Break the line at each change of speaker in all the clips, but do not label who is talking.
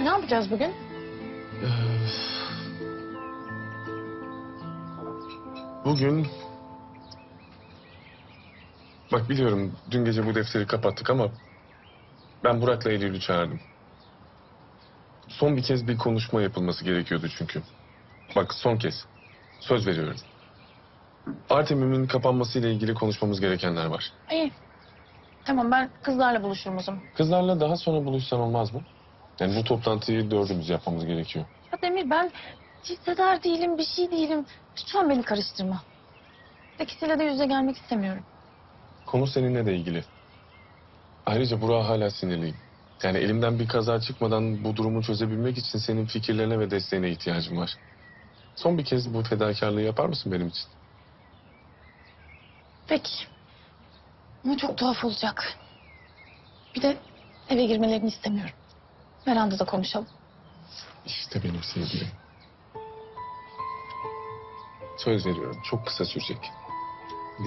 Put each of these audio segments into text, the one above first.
Ne yapacağız bugün?
Bugün... Bak biliyorum dün gece bu defteri kapattık ama... Ben Burak'la Eylül'ü çağırdım. Son bir kez bir konuşma yapılması gerekiyordu çünkü. Bak son kez. Söz veriyorum. Artemim'in kapanmasıyla ilgili konuşmamız gerekenler var.
İyi. Tamam ben kızlarla buluşurum o zaman.
Kızlarla daha sonra buluşsan olmaz mı? Yani bu toplantıyı dördümüz yapmamız gerekiyor.
Ya Demir ben hissedar değilim, bir şey değilim. Lütfen beni karıştırma. İkisiyle de yüze gelmek istemiyorum.
Konu seninle de ilgili. Ayrıca Burak'a hala sinirliyim. Yani elimden bir kaza çıkmadan bu durumu çözebilmek için senin fikirlerine ve desteğine ihtiyacım var. Son bir kez bu fedakarlığı yapar mısın benim için?
Peki. Ama çok tuhaf olacak. Bir de eve girmelerini istemiyorum. Verandada konuşalım.
İşte benim sevgilim. Söz veriyorum çok kısa sürecek.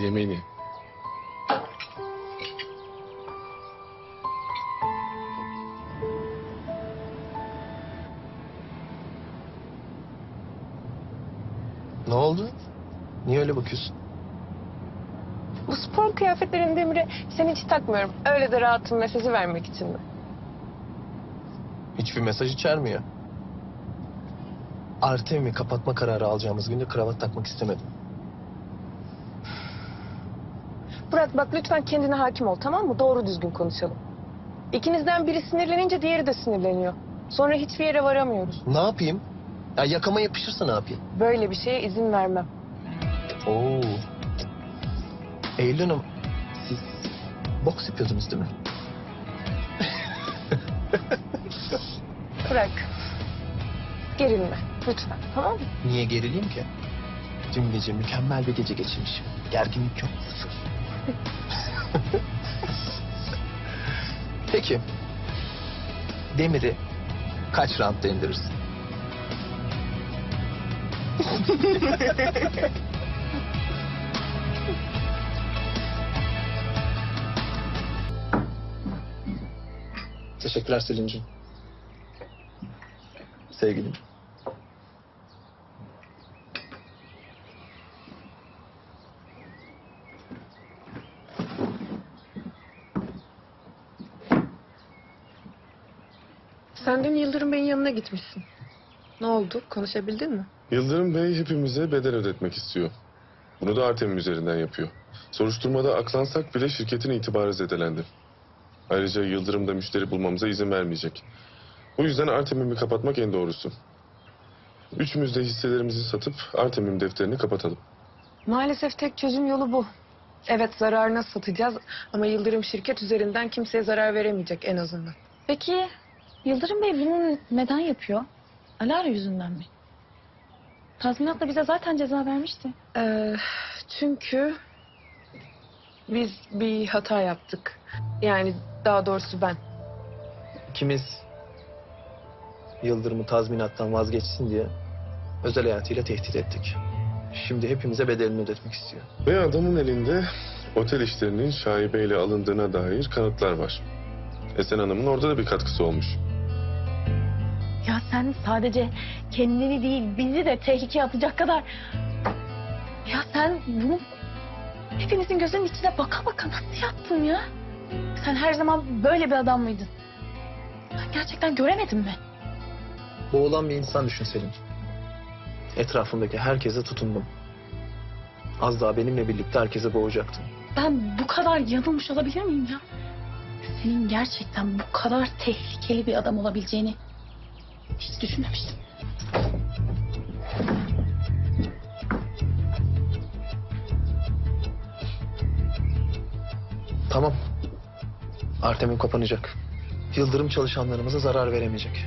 Yemeğini.
Ne oldu? Niye öyle bakıyorsun?
Bu spor kıyafetlerin demiri seni hiç takmıyorum. Öyle de rahatım mesajı vermek için mi?
Hiçbir mesaj içermiyor. Artem'i kapatma kararı alacağımız günde kravat takmak istemedim.
Burak bak lütfen kendine hakim ol tamam mı? Doğru düzgün konuşalım. İkinizden biri sinirlenince diğeri de sinirleniyor. Sonra hiçbir yere varamıyoruz.
Ne yapayım? Ya yakama yapışırsa ne yapayım?
Böyle bir şeye izin vermem.
Oo. Eylül Hanım, siz boks yapıyordunuz değil mi?
Burak. Gerilme lütfen tamam mı?
Niye gerileyim ki? Dün gece mükemmel bir gece geçirmişim. Gerginlik yok. Sıfır. Peki. Demir'i kaç roundda indirirsin? Teşekkürler Selin'cim. Sevgilim.
Sen dün Yıldırım Bey'in yanına gitmişsin. Ne oldu? Konuşabildin mi?
Yıldırım Bey hepimize bedel ödetmek istiyor. Bunu da Artemim üzerinden yapıyor. Soruşturmada aklansak bile şirketin itibarı zedelendi. Ayrıca Yıldırım da müşteri bulmamıza izin vermeyecek. Bu yüzden Artemim'i kapatmak en doğrusu. Üçümüz de hisselerimizi satıp Artemim defterini kapatalım.
Maalesef tek çözüm yolu bu. Evet zararına satacağız ama Yıldırım şirket üzerinden kimseye zarar veremeyecek en azından.
Peki Yıldırım Bey bunu neden yapıyor? Alara yüzünden mi? Tazminatla bize zaten ceza vermişti.
Ee, çünkü biz bir hata yaptık. Yani daha doğrusu ben.
İkimiz Yıldırım'ı tazminattan vazgeçsin diye özel hayatıyla tehdit ettik. Şimdi hepimize bedelini ödetmek istiyor.
Ve adamın elinde otel işlerinin şaibeyle alındığına dair kanıtlar var. Esen Hanım'ın orada da bir katkısı olmuş.
Ya sen sadece kendini değil bizi de tehlikeye atacak kadar... Ya sen bunu hepimizin gözünün içine baka baka nasıl yaptın ya? Sen her zaman böyle bir adam mıydın? Ben gerçekten göremedim mi?
Boğulan bir insan düşün Selin. Etrafımdaki herkese tutundum. Az daha benimle birlikte herkese boğacaktım.
Ben bu kadar yanılmış olabilir miyim ya? Senin gerçekten bu kadar tehlikeli bir adam olabileceğini hiç düşünmemiştim.
Tamam. Artemim kapanacak. Yıldırım çalışanlarımıza zarar veremeyecek.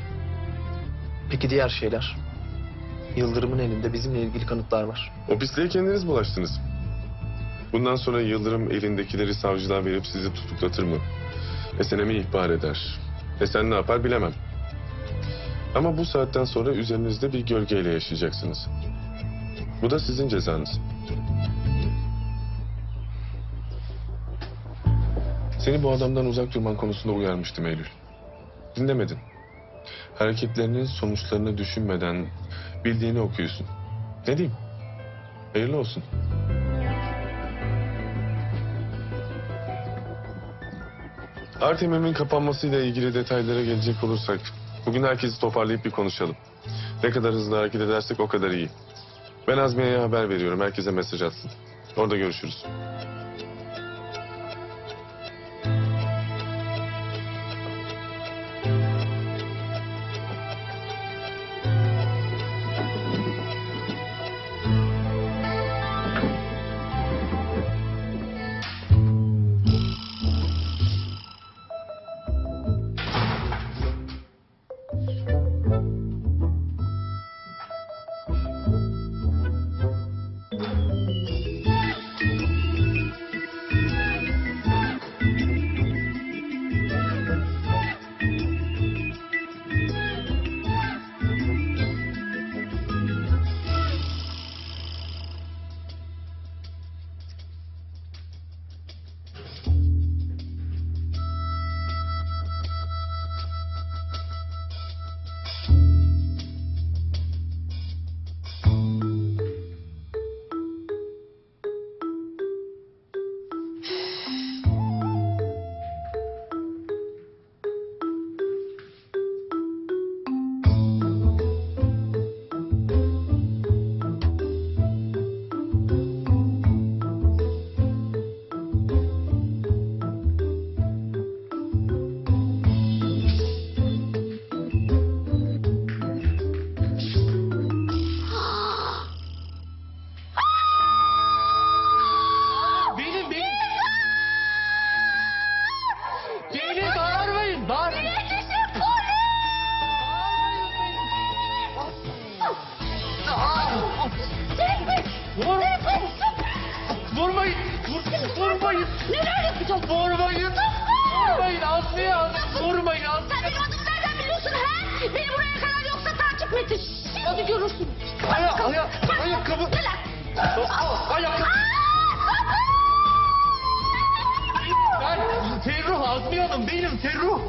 Peki diğer şeyler? Yıldırım'ın elinde bizimle ilgili kanıtlar var.
O pisliğe kendiniz bulaştınız. Bundan sonra Yıldırım elindekileri savcılığa verip sizi tutuklatır mı? Esen'e mi ihbar eder? Esen ne yapar bilemem. Ama bu saatten sonra üzerinizde bir gölgeyle yaşayacaksınız. Bu da sizin cezanız. Seni bu adamdan uzak durman konusunda uyarmıştım Eylül. Dinlemedin. Hareketlerinin sonuçlarını düşünmeden bildiğini okuyorsun. Ne diyeyim? Hayırlı olsun. Artemim'in kapanmasıyla ilgili detaylara gelecek olursak... ...bugün herkesi toparlayıp bir konuşalım. Ne kadar hızlı hareket edersek o kadar iyi. Ben Azmiye'ye haber veriyorum. Herkese mesaj atsın. Orada görüşürüz.
Şimdi görürsün.
Aya, aya, ayakkabı. Ayakkabı. Ben Ferruh Azmiye Hanım benim Ferruh.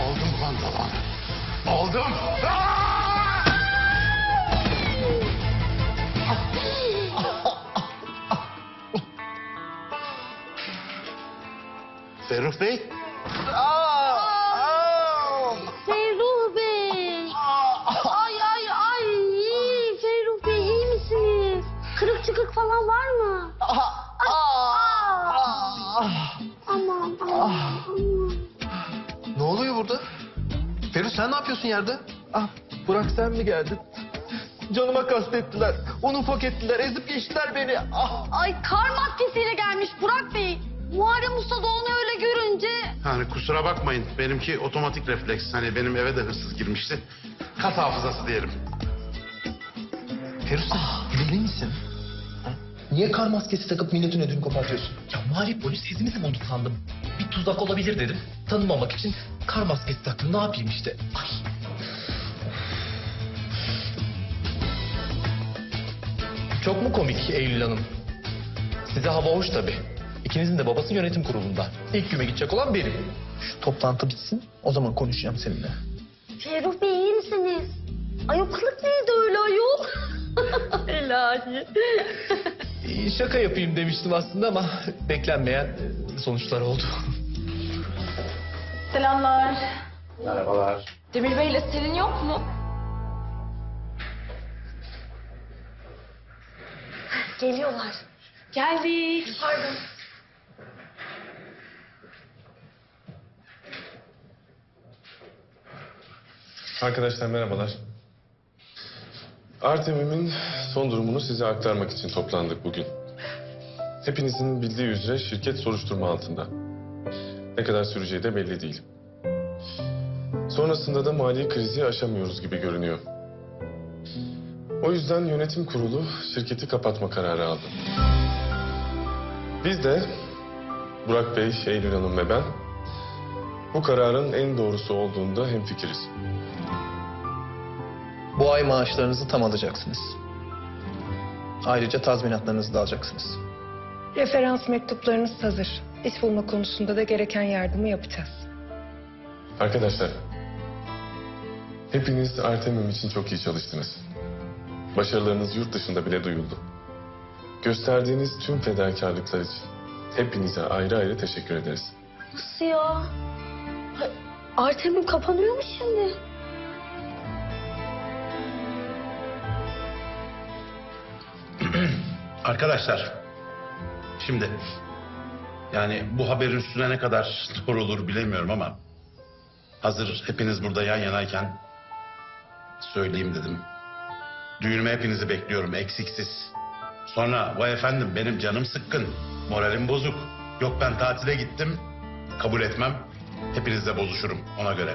Aldım davanı. Aldım. Aa! Ferruh Bey.
Ferruh Aman aman aman.
Ne oluyor burada? Ferruh sen ne yapıyorsun yerde? Ah Burak sen mi geldin? Canıma kastettiler. Onu ufak ettiler. Ezip geçtiler beni. Ah.
Ay kar maskesiyle gelmiş Burak Bey. Muharrem Usta da onu öyle görünce...
Yani kusura bakmayın. Benimki otomatik refleks. Hani benim eve de hırsız girmişti. Kas hafızası diyelim.
Ferruh sen deli misin? Niye kar maskesi takıp milletin ödünü kopartıyorsun?
Ya mali polis izimi mi oldu sandım. Bir tuzak olabilir dedim. Tanımamak için kar maskesi taktım. Ne yapayım işte. Ay. Çok mu komik Eylül Hanım? Size hava hoş tabii. İkinizin de babası yönetim kurulunda. İlk güme gidecek olan benim.
Şu toplantı bitsin. O zaman konuşacağım seninle.
Ferruh Bey iyi misiniz? Ay o kılık neydi öyle ayol? İlahi.
Ee, Şaka yapayım demiştim aslında ama beklenmeyen e, sonuçlar oldu.
Selamlar.
Merhabalar.
Demir Bey'le Selin yok mu?
Geliyorlar.
Geldik. Pardon.
Arkadaşlar merhabalar. Artemim'in son durumunu size aktarmak için toplandık bugün. Hepinizin bildiği üzere şirket soruşturma altında. Ne kadar süreceği de belli değil. Sonrasında da mali krizi aşamıyoruz gibi görünüyor. O yüzden yönetim kurulu şirketi kapatma kararı aldı. Biz de Burak Bey, Eylül Hanım ve ben bu kararın en doğrusu olduğunda hemfikiriz.
Bu ay maaşlarınızı tam alacaksınız. Ayrıca tazminatlarınızı da alacaksınız.
Referans mektuplarınız hazır. İş bulma konusunda da gereken yardımı yapacağız.
Arkadaşlar, hepiniz Artemim için çok iyi çalıştınız. Başarılarınız yurt dışında bile duyuldu. Gösterdiğiniz tüm fedakarlıklar için hepinize ayrı ayrı teşekkür ederiz.
Nasıl ya? Artemim kapanıyor mu şimdi?
Arkadaşlar, şimdi yani bu haberin üstüne ne kadar doğru olur bilemiyorum ama hazır hepiniz burada yan yanayken söyleyeyim dedim. Düğünüme hepinizi bekliyorum eksiksiz. Sonra vay efendim benim canım sıkkın, moralim bozuk. Yok ben tatile gittim, kabul etmem. Hepinizle bozuşurum ona göre.